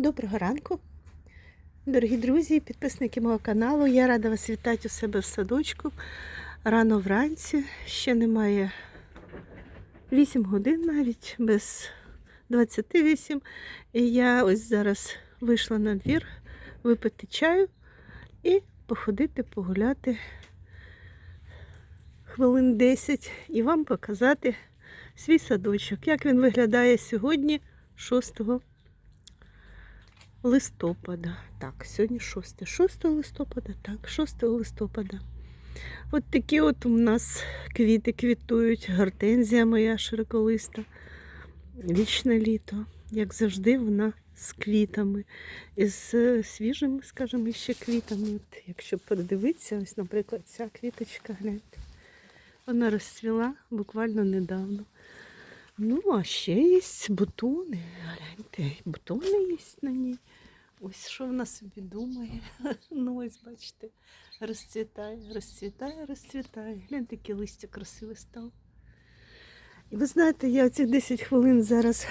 Доброго ранку, дорогі друзі, підписники мого каналу. Я рада вас вітати у себе в садочку. Рано вранці, ще немає 8 годин навіть, без 28. І я ось зараз вийшла на двір випити чаю і походити, погуляти хвилин 10 і вам показати свій садочок, як він виглядає сьогодні, 6 листопада. Так, сьогодні 6. 6 листопада, так, 6 листопада. От такі от у нас квіти квітують, гортензія моя широколиста, вічне літо. Як завжди, вона з квітами, з е, свіжими, скажімо, ще квітами. От, якщо передивитися, ось, наприклад, ця квіточка, гляньте, вона розцвіла буквально недавно. Ну, а ще є бутони. Гляньте, бутони є на ній. Ось що вона собі думає. Ну, ось бачите, розцвітає, розцвітає, розцвітає. Гляньте, яке листя красиве стало. І ви знаєте, я ці 10 хвилин зараз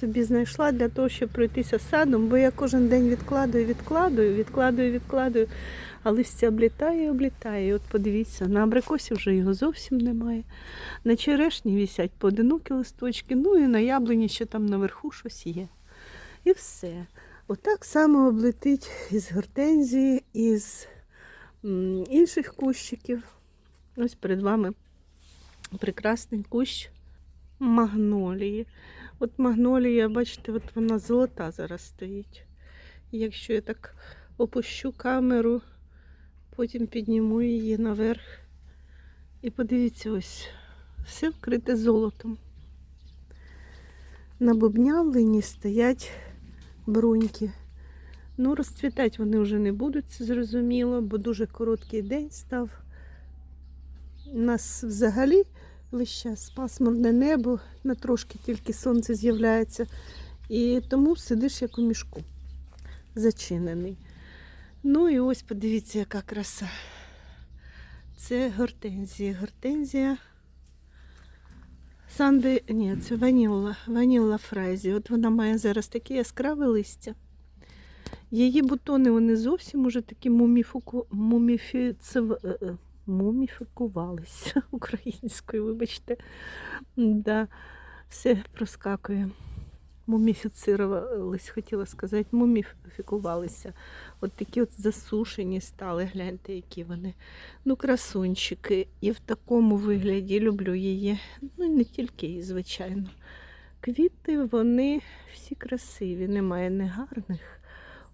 собі знайшла для того, щоб пройтися садом, бо я кожен день відкладую, відкладую, відкладую, відкладую, а листя облітає і облітає. І от подивіться, на абрикосі вже його зовсім немає. На черешні вісять поодинокі листочки, ну і на яблуні ще там наверху щось є. І все. Отак само облетить із гортензії, із інших кущиків. Ось перед вами прекрасний кущ магнолії. От магнолія, бачите, от вона золота зараз стоїть. Якщо я так опущу камеру, потім підніму її наверх. І подивіться, ось все вкрите золотом. На бубнявлені стоять бруньки. Ну, розцвітати вони вже не будуть, це зрозуміло, бо дуже короткий день став. У нас взагалі весь час пасмурне небо, на трошки тільки сонце з'являється. І тому сидиш як у мішку, зачинений. Ну і ось подивіться, яка краса. Це гортензія. Гортензія. Санди, ні, це ванілла, ванілла фрайзі. От вона має зараз таке яскраве листя. Її бутони вони зовсім уже такі муміфіцив, е, е, муміфікувалися українською, вибачте. Да, все проскакує. Муміфіцирувались, хотіла сказати, муміфікувалися. От такі от засушені стали, гляньте, які вони. Ну, красунчики. І в такому вигляді люблю її. Ну, і не тільки її, звичайно. Квіти, вони всі красиві, немає негарних.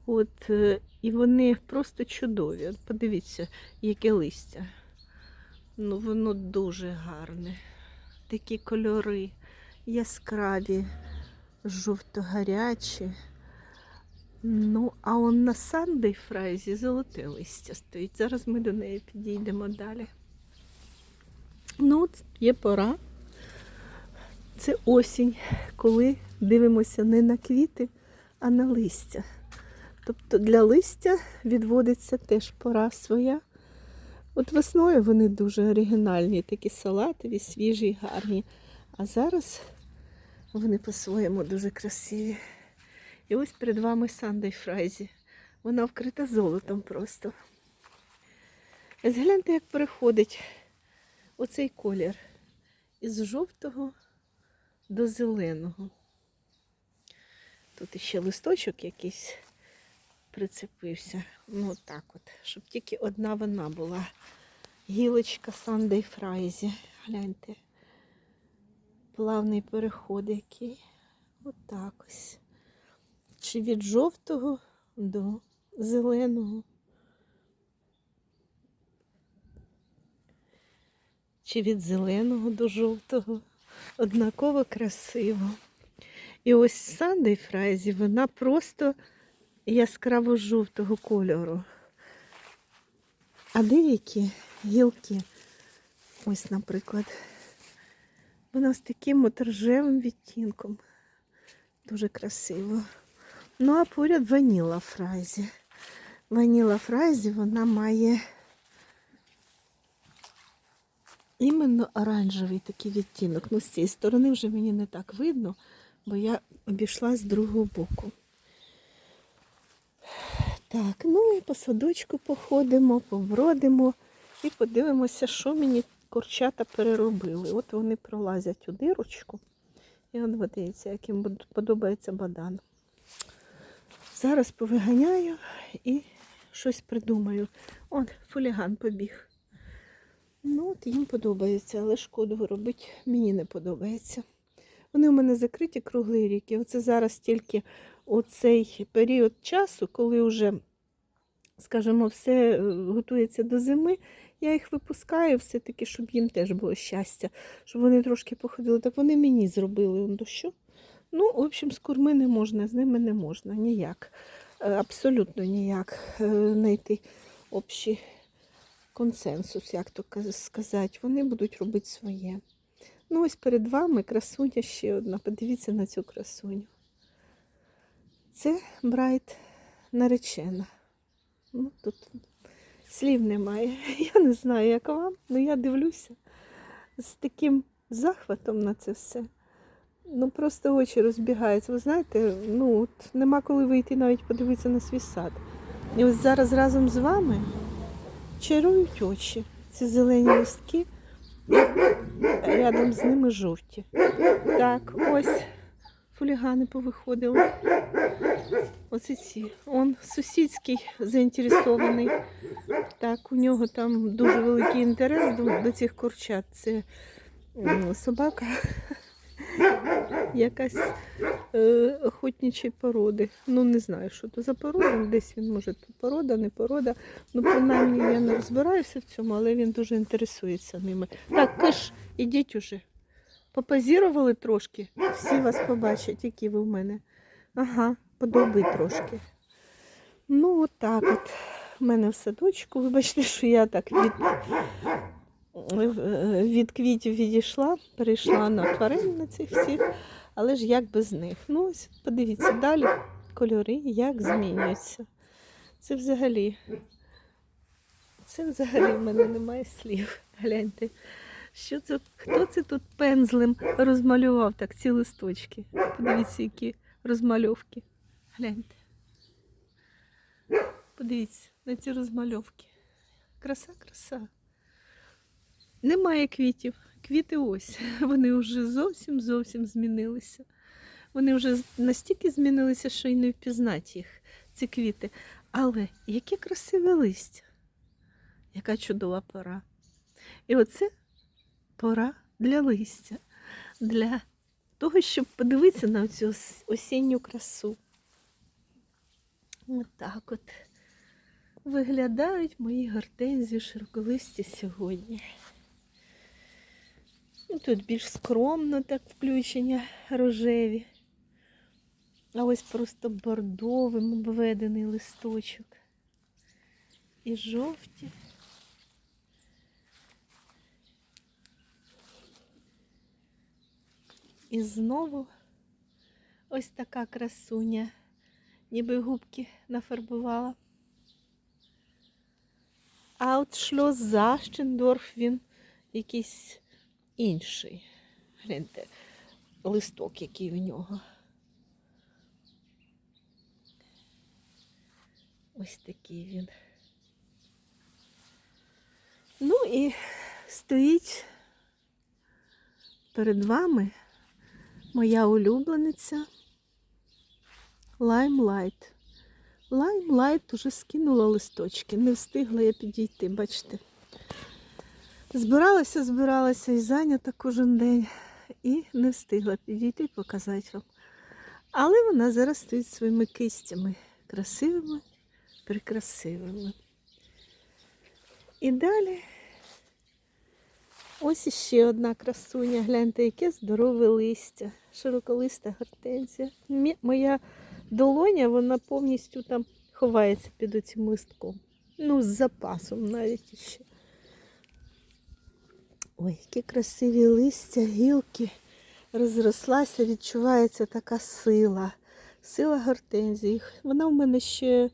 От, е, і вони просто чудові. От подивіться, яке листя. Ну, воно дуже гарне. Такі кольори яскраві, жовто-гарячі. Ну, а он на Сандей фрайзі золоте листя стоїть. Зараз ми до неї підійдемо далі. Ну, от є пора. Це осінь, коли дивимося не на квіти, а на листя. Тобто для листя відводиться теж пора своя. От весною вони дуже оригінальні, такі салатові, свіжі, гарні. А зараз вони по-своєму дуже красиві. І ось перед вами Сандей Фрайзі. Вона вкрита золотом просто. Згляньте, як переходить оцей колір із жовтого до зеленого. Тут іще листочок якийсь прицепився. Ну так от, щоб тільки одна вона була. Гілочка Сандей Фрайзі. Гляньте. Плавний переход який. Отак ось. Чи від жовтого до зеленого. Чи від зеленого до жовтого. Однаково красиво. І ось Сандей Фрайзі, вона просто яскраво жовтого кольору. А деякі гілки, ось, наприклад, вона з таким от рожевим відтінком. Дуже красиво. Ну, а поряд ваніла фрайзі. Ваніла фрайзі, вона має іменно оранжевий такий відтінок. Ну, з цієї сторони вже мені не так видно, бо я обійшла з другого боку. Так, ну і по садочку походимо, побродимо і подивимося, що мені курчата переробили. От вони пролазять у дирочку. І от подивіться, як їм подобається бадан. Зараз повиганяю і щось придумаю. Он, фуліган побіг. Ну, от їм подобається, але шкоду робити мені не подобається. Вони у мене закриті круглий рік. І оце зараз тільки у цей період часу, коли вже, скажімо, все е, готується до зими, я їх випускаю все-таки, щоб їм теж було щастя, щоб вони трошки походили. Так вони мені зробили он дощу. Ну, в общем, з курми не можна, з ними не можна ніяк. Е, Абсолютно ніяк е, знайти общий консенсус, як то сказати. Вони будуть робити своє. Ну, ось перед вами красуня ще одна. Подивіться на цю красуню. Це Брайт наречена. Ну, тут слів немає. Я не знаю, як вам, але я дивлюся з таким захватом на це все. Ну, просто очі розбігаються. Ви знаєте, ну, от нема коли вийти навіть подивитися на свій сад. І ось зараз разом з вами чарують очі. Ці зелені листки, рядом з ними жовті. Так, ось фулігани повиходили. Оце ці. Он сусідський заінтересований. Так, у нього там дуже великий інтерес до, до цих курчат. Це м, собака якась е, охотничої породи. Ну, не знаю, що то за порода. Десь він може то порода, не порода. Ну, принаймні, я не розбираюся в цьому, але він дуже інтересується ними. Так, киш, ідіть уже. Попозірували трошки. Всі вас побачать, які ви в мене. Ага, подоби трошки. Ну, от от. У мене в садочку. Вибачте, що я так від, від квітів відійшла, перейшла на тварин на цих всіх, але ж як без них. Ну, ось подивіться далі кольори, як змінюються. Це взагалі. Це взагалі в мене немає слів. Гляньте. Що це? Хто це тут пензлем розмалював так ці листочки? Подивіться, які розмальовки. Гляньте. Подивіться на ці розмальовки. Краса, краса. Немає квітів. Квіти ось. Вони вже зовсім зовсім змінилися. Вони вже настільки змінилися, що й не впізнати їх, ці квіти. Але яке красиве листя, яка чудова пора. І оце пора для листя, для того, щоб подивитися на цю осінню красу. Отак от виглядають мої гортензії широколисті сьогодні. Ну, Тут більш скромно так включення рожеві. А ось просто бордовим обведений листочок. І жовті. І знову ось така красуня, ніби губки нафарбувала. А от шльоз Защендорф, він якийсь інший. Гляньте, листок, який у нього. Ось такий він. Ну і стоїть перед вами моя улюблениця Лаймлайт. Лаймлайт уже скинула листочки, не встигла я підійти, бачите. Збиралася, збиралася і зайнята кожен день, і не встигла підійти і показати вам. Але вона зараз стоїть своїми кистями красивими, прекрасивими. І далі ось іще одна красуня. Гляньте, яке здорове листя, широколиста гортензія. Моя долоня, вона повністю там ховається під оцим листком. Ну, з запасом навіть іще. Ой, які красиві листя, гілки розрослася, відчувається така сила. Сила гортензії. Вона в мене ще,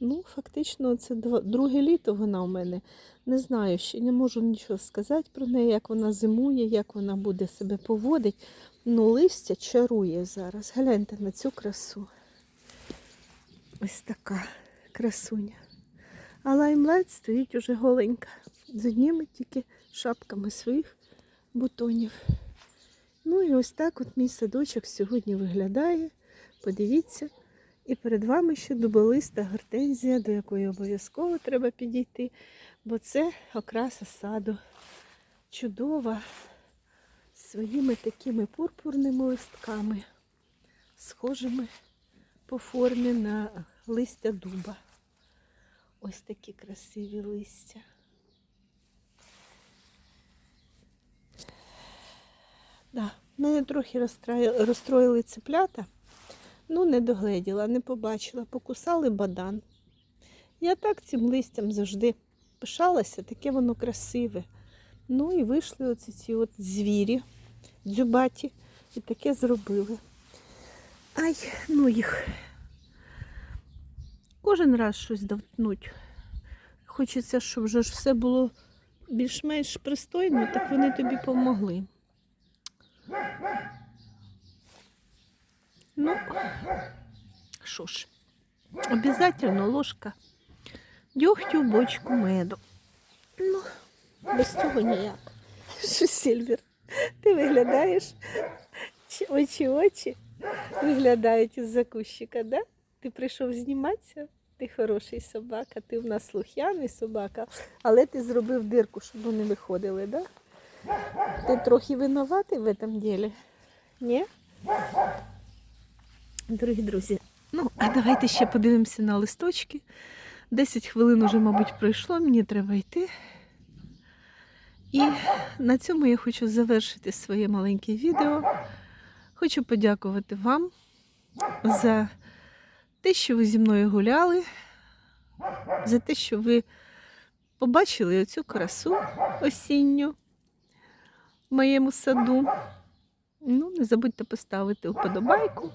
ну, фактично, це друге літо вона у мене. Не знаю, ще не можу нічого сказати про неї, як вона зимує, як вона буде себе поводити. Ну, листя чарує зараз. Гляньте на цю красу. Ось така красуня. А лаймлайт стоїть уже голенька. З одніми тільки шапками своїх бутонів. Ну і ось так от мій садочок сьогодні виглядає. Подивіться. І перед вами ще дуболиста гортензія, до якої обов'язково треба підійти, бо це окраса саду. Чудова, своїми такими пурпурними листками, схожими по формі на листя дуба. Ось такі красиві листя. Да, мене трохи розстроїли цеплята. Ну, не догледіла, не побачила, покусали бадан. Я так цим листям завжди пишалася, таке воно красиве. Ну і вийшли оці ці от звірі, дзюбаті, і таке зробили. Ай, ну їх. Кожен раз щось давтнуть. Хочеться, щоб вже ж все було більш-менш пристойно, так вони тобі помогли. Ну, що ж, обов'язково ложка дьогтю бочку меду. Ну, без цього ніяк. Що, Сільвер, ти виглядаєш, очі очі виглядають із-за кущика, да? Ти прийшов зніматися? Ти хороший собака, ти в нас слух'яний собака, але ти зробив дирку, щоб вони виходили, да? Ти трохи винуватий в цьому ділі? Ні? Дорогі друзі, ну, а давайте ще подивимося на листочки. 10 хвилин уже, мабуть, пройшло, мені треба йти. І на цьому я хочу завершити своє маленьке відео. Хочу подякувати вам за те, що ви зі мною гуляли, за те, що ви побачили оцю красу осінню в моєму саду. Ну, не забудьте поставити вподобайку,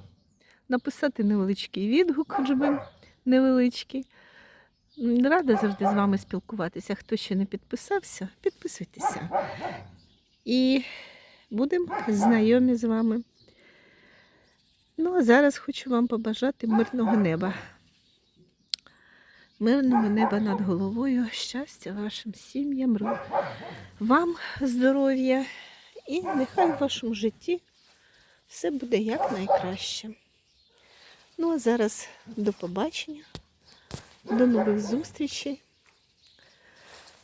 написати невеличкий відгук, хоч би невеличкий. Рада завжди з вами спілкуватися. Хто ще не підписався, підписуйтеся. І будемо знайомі з вами. Ну, а зараз хочу вам побажати мирного неба. Мирного неба над головою, щастя вашим сім'ям, вам здоров'я і нехай в вашому житті все буде якнайкраще. Ну, а зараз до побачення, до нових зустрічей.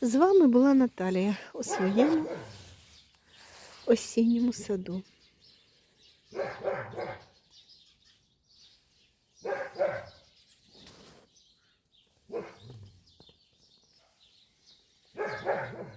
З вами була Наталія у своєму осінньому саду. Yeah.